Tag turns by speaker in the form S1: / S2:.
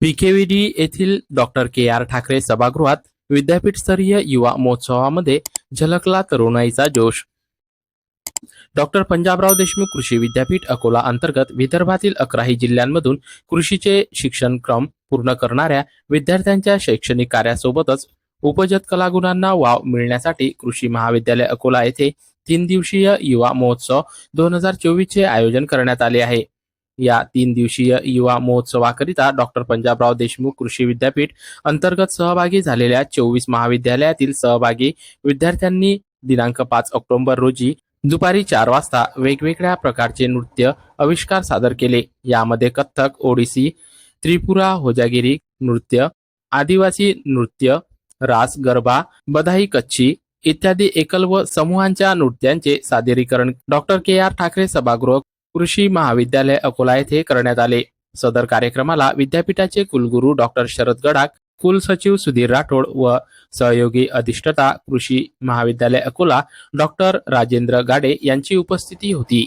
S1: पीकेव्हीडी येथील डॉक्टर के आर ठाकरे सभागृहात विद्यापीठस्तरीय युवा महोत्सवामध्ये झलकला तरुणाईचा जोश. डॉक्टर पंजाबराव देशमुख कृषी विद्यापीठ अकोला अंतर्गत विदर्भातील अकराही जिल्ह्यांमधून कृषीचे शिक्षणक्रम पूर्ण करणाऱ्या विद्यार्थ्यांच्या शैक्षणिक कार्यासोबतच उपजत कलागुणांना वाव मिळण्यासाठी कृषी महाविद्यालय अकोला येथे तीन दिवसीय युवा महोत्सव दोन हजार चोवीसचे आयोजन करण्यात आले आहे. या तीन दिवसीय युवा महोत्सवाकरिता डॉक्टर पंजाबराव देशमुख कृषी विद्यापीठ अंतर्गत सहभागी झालेल्या चोवीस महाविद्यालयातील सहभागी विद्यार्थ्यांनी दिनांक पाच ऑक्टोबर रोजी दुपारी चार वाजता वेगवेगळ्या प्रकारचे नृत्य आविष्कार सादर केले. यामध्ये कथ्थक ओडिसी त्रिपुरा होजागिरी नृत्य आदिवासी नृत्य रास गरबा बधाई कच्छी इत्यादी एकल व समूहांच्या नृत्यांचे सादरीकरण डॉक्टर के आर ठाकरे सभागृह कृषी महाविद्यालय अकोला येथे करण्यात आले. सदर कार्यक्रमाला विद्यापीठाचे कुलगुरू डॉक्टर शरद गडाख कुलसचिव सुधीर राठोड व सहयोगी अधिष्ठता कृषी महाविद्यालय अकोला डॉक्टर राजेंद्र गाडे यांची उपस्थिती होती.